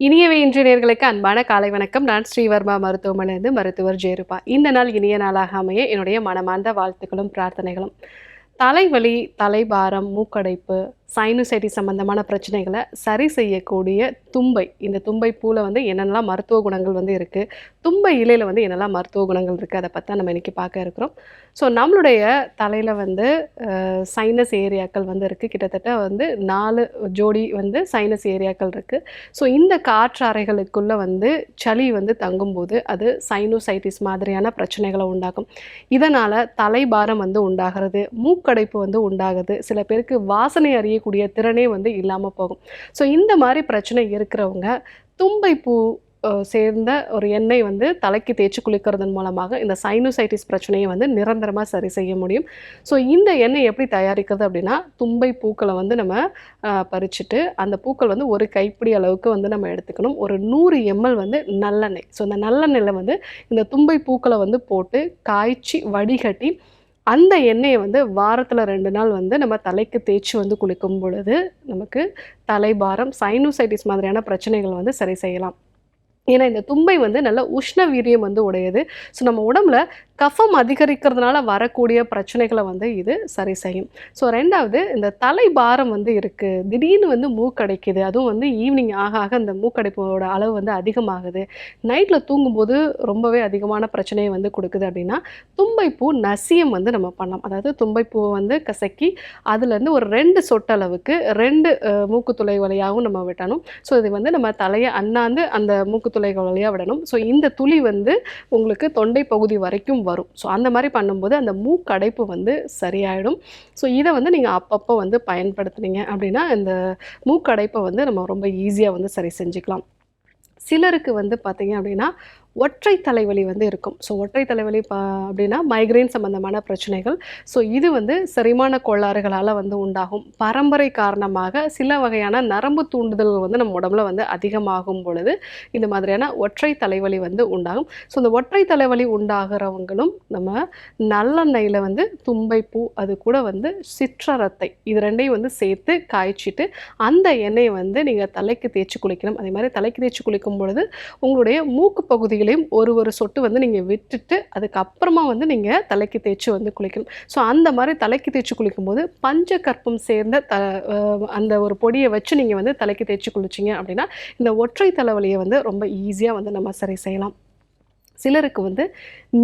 இனியவை இன்ஜினியர்களுக்கு அன்பான காலை வணக்கம். நான் ஸ்ரீவர்மா மருத்துவமனையிலிருந்து மருத்துவர் ஜெயருபா. இந்த நாள் இனிய நாளாக அமைய என்னுடைய மனமார்ந்த வாழ்த்துக்களும் பிரார்த்தனைகளும். தலைவலி தலைபாரம் மூக்கடைப்பு சைனுசைட்டி சம்பந்தமான பிரச்சனைகளை சரி செய்யக்கூடிய தும்பை. இந்த தும்பை பூவில் வந்து என்னென்னலாம் மருத்துவ குணங்கள் வந்து இருக்குது தும்பை இலையில் வந்து என்னெல்லாம் மருத்துவ குணங்கள் இருக்குது அதை பற்றி நம்ம இன்றைக்கி பார்க்க இருக்கிறோம். ஸோ நம்மளுடைய தலையில் வந்து சைனஸ் ஏரியாக்கள் வந்து இருக்குது கிட்டத்தட்ட வந்து நாலு ஜோடி வந்து சைனஸ் ஏரியாக்கள் இருக்குது ஸோ இந்த காற்றாறைகளுக்குள்ளே வந்து சளி வந்து தங்கும்போது அது சைனோசைட்டிஸ் மாதிரியான பிரச்சனைகளை உண்டாக்கும். இதனால் தலைபாரம் வந்து உண்டாகிறது மூக்கடைப்பு வந்து உண்டாகுது. சில பேருக்கு வாசனை செய்யக்கூடிய திறனே வந்து இல்லாமல் போகும். ஸோ இந்த மாதிரி பிரச்சனை இருக்கிறவங்க தும்பைப்பூ பூ சேர்ந்த ஒரு எண்ணெய் வந்து தலைக்கு தேய்ச்சி குளிக்கிறதன் மூலமாக இந்த சைனோசைட்டிஸ் பிரச்சனையை வந்து நிரந்தரமாக சரி செய்ய முடியும். ஸோ இந்த எண்ணெய் எப்படி தயாரிக்கிறது அப்படின்னா தும்பை பூக்களை வந்து நம்ம பறிச்சுட்டு அந்த பூக்கள் வந்து ஒரு கைப்பிடி அளவுக்கு வந்து நம்ம எடுத்துக்கணும். ஒரு நூறு எம்எல் வந்து நல்லெண்ணெய். ஸோ இந்த நல்லெண்ணெயில் வந்து இந்த தும்பை பூக்களை வந்து போட்டு காய்ச்சி வடிகட்டி அந்த எண்ணெயை வந்து வாரத்தில் ரெண்டு நாள் வந்து நம்ம தலைக்கு தேய்ச்சி வந்து குளிக்கும் பொழுது நமக்கு தலைபாரம் சைனோசைட்டிஸ் மாதிரியான பிரச்சனைகள் வந்து சரி செய்யலாம். ஏன்னா இந்த தும்பை வந்து நல்ல உஷ்ண வீரியம் வந்து உடையது. ஸோ நம்ம உடம்புல கஃபம் அதிகரிக்கிறதுனால வரக்கூடிய பிரச்சனைகளை வந்து இது சரி செய்யும். ஸோ ரெண்டாவது இந்த தலை பாரம் வந்து இருக்குது திடீர்னு வந்து மூக்கடைக்குது. அதுவும் வந்து ஈவினிங் ஆக ஆக இந்த மூக்கடைப்போட அளவு வந்து அதிகமாகுது. நைட்டில் தூங்கும்போது ரொம்பவே அதிகமான பிரச்சனையை வந்து கொடுக்குது அப்படின்னா தும்பைப்பூ நசியம் வந்து நம்ம பண்ணலாம். அதாவது தும்பைப்பூவை வந்து கசக்கி அதுலேருந்து ஒரு ரெண்டு சொட்டளவுக்கு ரெண்டு மூக்குத்துளை வழியாகவும் நம்ம விட்டணும். ஸோ இது வந்து நம்ம தலையை அண்ணாந்து அந்த மூக்குத்துளை வழியாக விடணும். ஸோ இந்த துளி வந்து உங்களுக்கு தொண்டை பகுதி வரைக்கும் வரும். ஸோ அந்த மாதிரி பண்ணும்போது அந்த மூக்கடைப்பு வந்து சரியாயிடும். ஸோ இதை வந்து நீங்கள் அப்பப்போ வந்து பயன்படுத்துனீங்க அப்படின்னா இந்த மூக்கடைப்பை வந்து நம்ம ரொம்ப ஈஸியாக வந்து சரி செஞ்சுக்கலாம். சிலருக்கு வந்து பார்த்தீங்க அப்படின்னா ஒற்றை தலைவலி வந்து இருக்கும். ஸோ ஒற்றை தலைவலி பா அப்படின்னா மைக்ரைன் சம்பந்தமான பிரச்சனைகள். ஸோ இது வந்து செரிமான கோளாறுகளால் வந்து உண்டாகும். பரம்பரை காரணமாக சில வகையான நரம்பு தூண்டுதல்கள் வந்து நம்ம உடம்புல வந்து அதிகமாகும் பொழுது இந்த மாதிரியான ஒற்றை தலைவலி வந்து உண்டாகும். ஸோ இந்த ஒற்றை தலைவலி உண்டாகிறவங்களும் நம்ம நல்லெண்ணெயில் வந்து தும்பைப்பூ அது கூட வந்து சிற்றரத்தை இது ரெண்டையும் வந்து சேர்த்து காய்ச்சிட்டு அந்த எண்ணெயை வந்து நீங்கள் தலைக்கு தேய்ச்சி குளிக்கணும். அதே மாதிரி தலைக்கு தேய்ச்சி குளிக்கும் பொழுது உங்களுடைய மூக்கு பகுதியில் பகுதிகளையும் ஒரு ஒரு சொட்டு வந்து நீங்கள் விட்டுட்டு அதுக்கப்புறமா வந்து நீங்கள் தலைக்கு தேய்ச்சி வந்து குளிக்கணும். ஸோ அந்த மாதிரி தலைக்கு தேய்ச்சி குளிக்கும்போது பஞ்சகற்பம் சேர்ந்த த அந்த ஒரு பொடியை வச்சு நீங்கள் வந்து தலைக்கு தேய்ச்சி குளிச்சிங்க அப்படின்னா இந்த ஒற்றை தலைவலியை வந்து ரொம்ப ஈஸியாக வந்து நம்ம சரி செய்யலாம். சிலருக்கு வந்து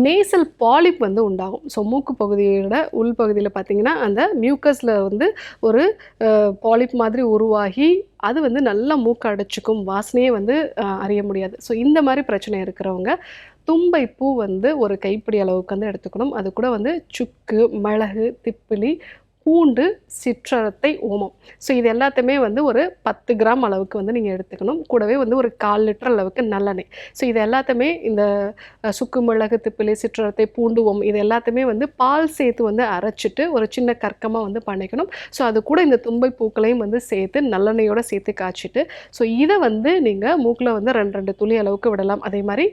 நேசல் பாலிப் வந்து உண்டாகும். ஸோ மூக்கு பகுதியோட உள்பகுதியில் பார்த்தீங்கன்னா அந்த மியூக்கஸில் வந்து ஒரு பாலிப் மாதிரி உருவாகி அது வந்து நல்லா மூக்கு அடைச்சிக்கும். வாசனையே வந்து அறிய முடியாது. ஸோ இந்த மாதிரி பிரச்சனை இருக்கிறவங்க தும்பை பூ வந்து ஒரு கைப்பிடி அளவுக்கு வந்து எடுத்துக்கணும். அது கூட வந்து சுக்கு மிளகு திப்பிலி பூண்டு சிற்றரத்தை ஓமம். ஸோ இது எல்லாத்தையுமே வந்து ஒரு பத்து கிராம் அளவுக்கு வந்து நீங்கள் எடுத்துக்கணும். கூடவே வந்து ஒரு கால் லிட்டர் அளவுக்கு நல்லெண்ணெய். ஸோ இது எல்லாத்தையுமே இந்த சுக்கு மிளகு திப்பிலி சிற்றரத்தை பூண்டு ஓமம் இது எல்லாத்தையுமே வந்து பால் சேர்த்து வந்து அரைச்சிட்டு ஒரு சின்ன கற்கமாக வந்து பண்ணிக்கணும். ஸோ அது கூட இந்த தும்பை பூக்களையும் வந்து சேர்த்து நல்லெண்ணெயோட சேர்த்து காய்ச்சிட்டு ஸோ இதை வந்து நீங்கள் மூக்கில் வந்து ரெண்டு ரெண்டு துளி அளவுக்கு விடலாம். அதே மாதிரி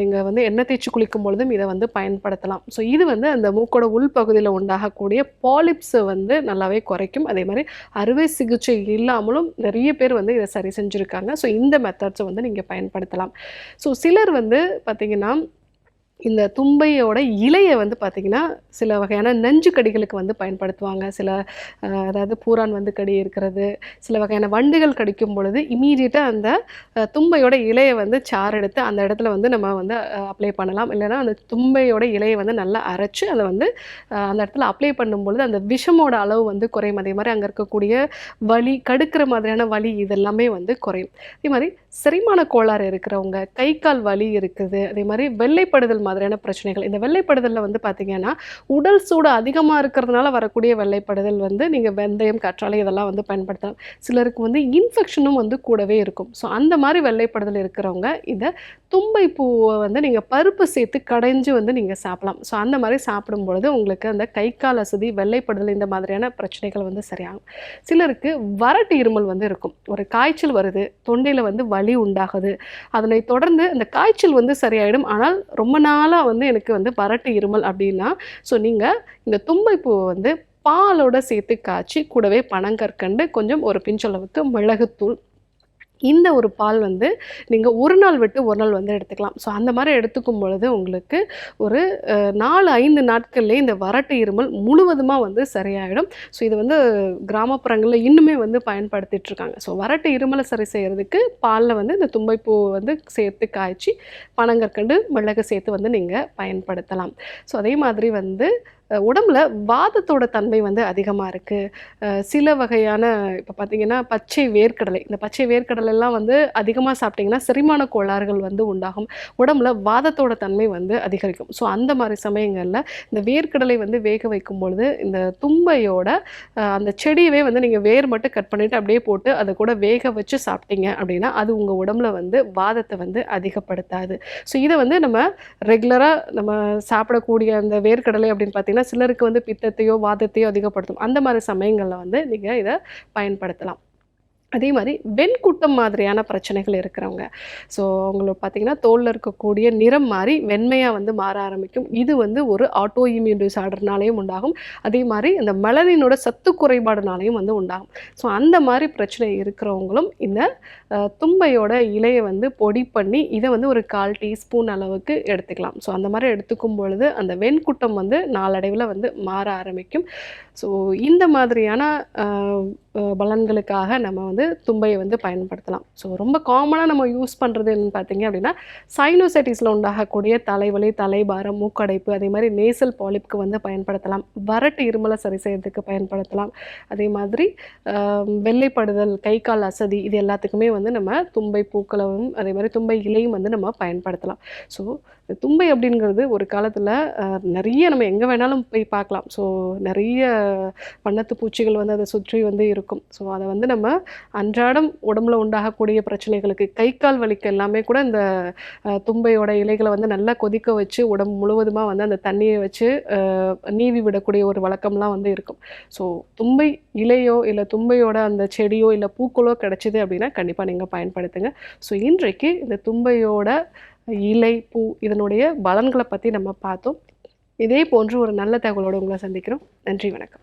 நீங்கள் வந்து எண்ணெய் தேய்ச்சி குளிக்கும் பொழுதும் இதை வந்து பயன்படுத்தலாம். ஸோ இது வந்து அந்த மூக்கோட உள்பகுதியில் உண்டாகக்கூடிய பாலிப்ஸ் வந்து நல்லாவே குறைக்கும். அதே மாதிரி அறுவை சிகிச்சை இல்லாமலும் நிறைய பேர் வந்து இதை சரி செஞ்சுருக்காங்க. ஸோ இந்த மெத்தட்ஸை வந்து நீங்கள் பயன்படுத்தலாம். ஸோ சிலர் வந்து பார்த்திங்கன்னா இந்த தும்பையோட இலையை வந்து பார்த்திங்கன்னா சில வகையான நஞ்சு கடிகளுக்கு வந்து பயன்படுத்துவாங்க. சில அதாவது பூரான் வந்து கடி இருக்கிறது. சில வகையான வண்டுகள் கடிக்கும் பொழுது இமீடியட்டாக அந்த தும்பையோட இலையை வந்து சாறு எடுத்து அந்த இடத்துல வந்து நம்ம வந்து அப்ளை பண்ணலாம். இல்லைன்னா அந்த தும்பையோட இலையை வந்து நல்லா அரைச்சு அதை வந்து அந்த இடத்துல அப்ளை பண்ணும் பொழுது அந்த விஷமோட அளவு வந்து குறையும். அதே மாதிரி அங்கே இருக்கக்கூடிய வலி கடுக்கிற மாதிரியான வலி இதெல்லாமே வந்து குறையும். அதே மாதிரி செரிமான கோளாறு இருக்கிறவங்க கை கால் வலி இருக்குது. அதே மாதிரி வெள்ளைப்படுதல் மாதிரியான பிரச்சனைகள். இந்த வெள்ளைப்படுதலில் வந்து பார்த்தீங்கன்னா உடல் சூடு அதிகமாக இருக்கிறதுனால வரக்கூடிய வெள்ளைப்படுதல் வந்து நீங்கள் வெந்தயம் கற்றாழை இதெல்லாம் வந்து பயன்படுத்தலாம். சிலருக்கு வந்து இன்ஃபெக்ஷனும் வந்து கூடவே இருக்கும். ஸோ அந்த மாதிரி வெள்ளைப்படுதல் இருக்கிறவங்க இந்த தும்பை பூவை வந்து நீங்கள் பருப்பு சேர்த்து கடைஞ்சு வந்து நீங்கள் சாப்பிடலாம். ஸோ அந்த மாதிரி சாப்பிடும் பொழுது உங்களுக்கு அந்த கை கால் அசதி வெள்ளைப்படுதல் இந்த மாதிரியான பிரச்சனைகள் வந்து சரியாகும். சிலருக்கு வரட்டு இருமல் வந்து இருக்கும். ஒரு காய்ச்சல் வருது தொண்டையில் வந்து வலி உண்டாகுது. அதனை தொடர்ந்து அந்த காய்ச்சல் வந்து சரியாயிடும். ஆனால் ரொம்ப நாள் நாளாக வந்து எனக்கு வந்து வறட்டு இருமல் அப்படின்னா ஸோ நீங்கள் இந்த தும்பை பூவை வந்து பாலோட சேர்த்து காய்ச்சி கூடவே பனங்கற்கண்டு கொஞ்சம் ஒரு பிஞ்சளவுக்கு மிளகுத்தூள் இந்த ஒரு பால் வந்து நீங்கள் ஒரு நாள் விட்டு ஒரு நாள் வந்து எடுத்துக்கலாம். ஸோ அந்த மாதிரி எடுத்துக்கும் பொழுது உங்களுக்கு ஒரு நாலு ஐந்து நாட்கள்லேயே இந்த வறட்டு இருமல் முழுவதுமாக வந்து சரியாயிடும். ஸோ இது வந்து கிராமப்புறங்களில் இன்னுமே வந்து பயன்படுத்திகிட்ருக்காங்க ஸோ வறட்டு இருமலை சரி செய்கிறதுக்கு பாலில் வந்து இந்த தும்பைப்பூ வந்து சேர்த்து காய்ச்சி பனங்கற்கண்டு மிளகு சேர்த்து வந்து நீங்கள் பயன்படுத்தலாம். ஸோ அதே மாதிரி வந்து உடம்புல வாதத்தோட தன்மை வந்து அதிகமாக இருக்குது சில வகையான இப்போ பார்த்தீங்கன்னா பச்சை வேர்க்கடலை. இந்த பச்சை வேர்க்கடலை எல்லாம் வந்து அதிகமாக சாப்பிட்டிங்கன்னா செரிமான கோளாறுகள் வந்து உண்டாகும். உடம்புல வாதத்தோட தன்மை வந்து அதிகரிக்கும். ஸோ அந்த மாதிரி சமயங்களில் இந்த வேர்க்கடலை வந்து வேக வைக்கும் பொழுது இந்த தும்பையோட அந்த செடியவே வந்து நீங்கள் வேர் மட்டும் கட் பண்ணிவிட்டு அப்படியே போட்டு அதை கூட வேக வச்சு சாப்பிட்டீங்க அப்படின்னா அது உங்கள் உடம்புல வந்து வாதத்தை வந்து அதிகப்படுத்தாது. ஸோ இதை வந்து நம்ம ரெகுலராக நம்ம சாப்பிடக்கூடிய அந்த வேர்க்கடலை அப்படின்னு பார்த்தீங்கன்னா சிலருக்கு வந்து பித்தத்தையோ வாதத்தையோ அதிகப்படுத்தும். அந்த மாதிரி சமயங்களில் வந்து நீங்கள் இதை பயன்படுத்தலாம். அதே மாதிரி வெண்கூட்டம் மாதிரியான பிரச்சனைகள் இருக்கிறவங்க. ஸோ அவங்களுக்கு பார்த்தீங்கன்னா தோலில் இருக்கக்கூடிய நிறம் மாறி வெண்மையாக வந்து மாற ஆரம்பிக்கும். இது வந்து ஒரு ஆட்டோ இம்யூன் டிசார்டர்னாலையும் உண்டாகும். அதே மாதிரி இந்த மலரினோட சத்து குறைபாடுனாலையும் வந்து உண்டாகும். ஸோ அந்த மாதிரி பிரச்சனை இருக்கிறவங்களும் இந்த தும்பையோட இலையை வந்து பொடி பண்ணி இதை வந்து ஒரு கால் டீஸ்பூன் அளவுக்கு எடுத்துக்கலாம். ஸோ அந்த மாதிரி எடுத்துக்கும் பொழுது அந்த வெண்குட்டம் வந்து நாளடைவில் வந்து மாற ஆரம்பிக்கும். ஸோ இந்த மாதிரியான பலன்களுக்காக நம்ம வந்து தும்பையை வந்து பயன்படுத்தலாம். ஸோ ரொம்ப காமனாக நம்ம யூஸ் பண்ணுறது என்னன்னு பார்த்தீங்க அப்படின்னா சைனோசைட்டிஸில் உண்டாகக்கூடிய தலைவலி தலைபாரம் மூக்கடைப்பு அதே மாதிரி நேசல் பாலிப்புக்கு வந்து பயன்படுத்தலாம். வறட்டு இருமலை சரி செய்யறதுக்கு பயன்படுத்தலாம். அதே மாதிரி வெள்ளைப்படுதல் கை கால் அசதி இது எல்லாத்துக்குமே வந்து நம்ம தும்பை பூக்களும் அதே மாதிரி தும்பை இலையும் வந்து நம்ம பயன்படுத்தலாம். ஸோ தும்பை அப்படிங்கிறது ஒரு காலத்தில் நிறைய நம்ம எங்கே வேணாலும் போய் பார்க்கலாம். ஸோ நிறைய வண்ணத்து பூச்சிகள் வந்து அதை சுற்றி வந்து இருக்கும். ஸோ அதை வந்து நம்ம அன்றாடம் உடம்புல உண்டாகக்கூடிய பிரச்சனைகளுக்கு கை கால் வலிக்கு எல்லாமே கூட இந்த தும்பையோட இலைகளை வந்து நல்லா கொதிக்க வச்சு உடம்பு முழுவதுமாக வந்து அந்த தண்ணியை வச்சு நீவி விடக்கூடிய ஒரு வழக்கம்லாம் வந்து இருக்கும். ஸோ தும்பை இலையோ இல்லை தும்பையோட அந்த செடியோ இல்லை பூக்களோ கிடச்சிது அப்படின்னா கண்டிப்பாக நீங்கள் பயன்படுத்துங்க. ஸோ இன்றைக்கு இந்த தும்பையோட இலை பூ இதனுடைய பலன்களை பற்றி நம்ம பார்த்தோம். இதே போன்று ஒரு நல்ல தகவலோடு உங்களை சந்திக்கிறோம். நன்றி வணக்கம்.